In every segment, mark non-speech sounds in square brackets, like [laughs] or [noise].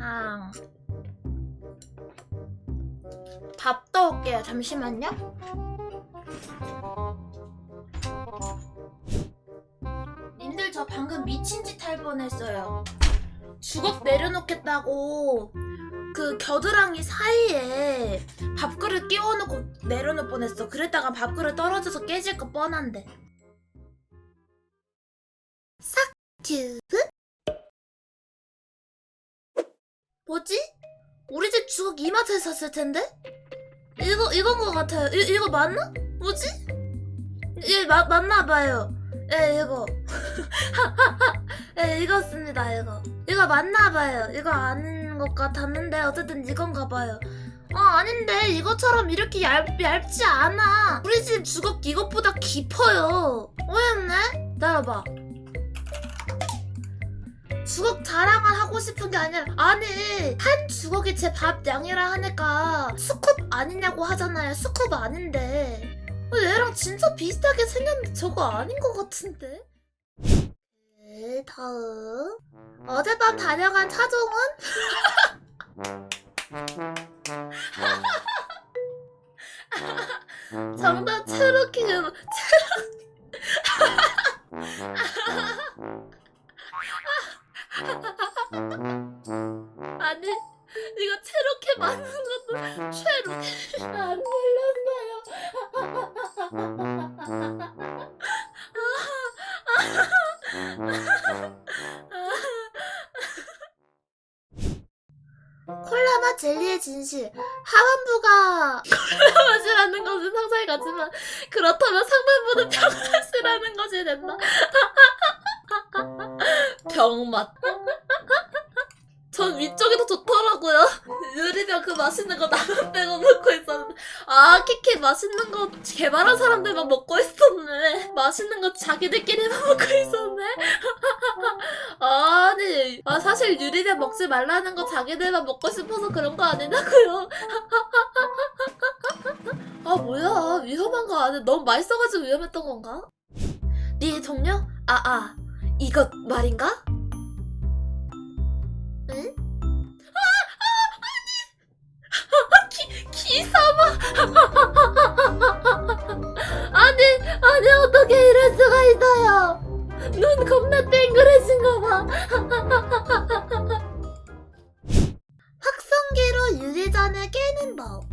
아. 밥 떠올게요. 잠시만요. 님들 저 방금 미친 짓 할 뻔했어요. 주걱 내려놓겠다고 그 겨드랑이 사이에 밥그릇 끼워놓고 내려놓을 뻔했어. 그랬다가 밥그릇 떨어져서 깨질 거 뻔한데. 싹 튜브? 뭐지? 우리 집 주걱 이마트에서 샀을 텐데? 이거 이건 것 같아요. 이, 이거 맞나? 뭐지? 예, 마, 맞나 봐요. 예, 이거. [laughs] 예, 이거습니다 이거. 이거 맞나 봐요. 이거 아닌 것 같았는데 어쨌든 이건가 봐요. 어, 아닌데 이것처럼 이렇게 얇, 얇지 않아. 우리 집 주걱 이것보다 깊어요. 오였네? 기다려봐. 주걱 자랑을 하고 싶은 게 아니라 아니 한 주걱이 제 밥 양이라 하니까 스쿱 아니냐고 하잖아요. 스쿱 아닌데. 어, 얘랑 진짜 비슷하게 생겼는데 저거 아닌 것 같은데? 네 다음. 어젯밤 다녀간 차종은? [laughs] 아니 이거 체로케 맞는 것도 체로케 안 들렸어요. 콜라맛 젤리의 진실. 하반부가 콜라맛이라는 것은 상상이 가지만 그렇다면 상반부는 병맛이라는 것이 된다. [laughs] 병맛 전 위쪽이 더 좋더라고요. 유리병 그 맛있는 거 나만 빼고 먹고 있었는데. 아, 키키 맛있는 거 개발한 사람들만 먹고 있었네. 맛있는 거 자기들끼리만 먹고 있었네. [laughs] 아니, 아, 사실 유리병 먹지 말라는 거 자기들만 먹고 싶어서 그런 거 아니냐고요. [laughs] 아, 뭐야. 위험한 거 아니야. 너무 맛있어가지고 위험했던 건가? 네 동료? 아, 아. 이것 말인가? 아니, 어떻게 이럴 수가 있어요! 눈 겁나 땡그레진 거 봐! 확성기로 유리잔을 깨는 법.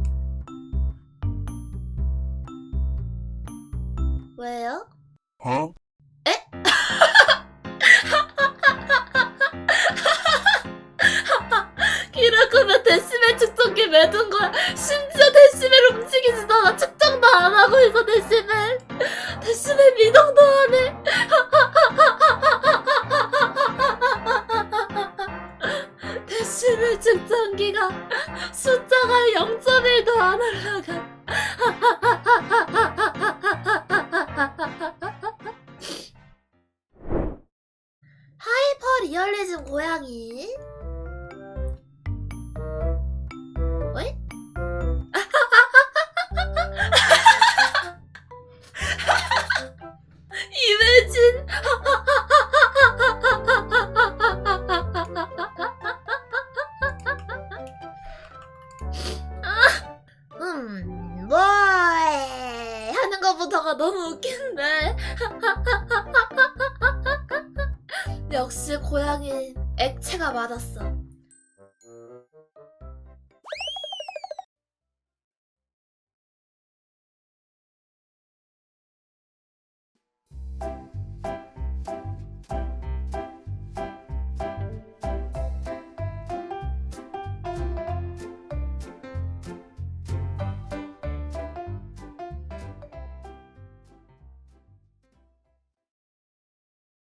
왜요? Huh? [laughs] 이러면 데시벨 측정기 왜둔 거야? 심지어 데시벨 움직이지도 않아. 측정도 안 하고 있어, 데시벨. 안 해. 데시벨 측정기가 숫자가 0.1도 안 올라가. 하이퍼 리얼리즘 고양이. 하는 것부터가 너무 웃긴데. [laughs] 역시 고양이 액체가 맞았어.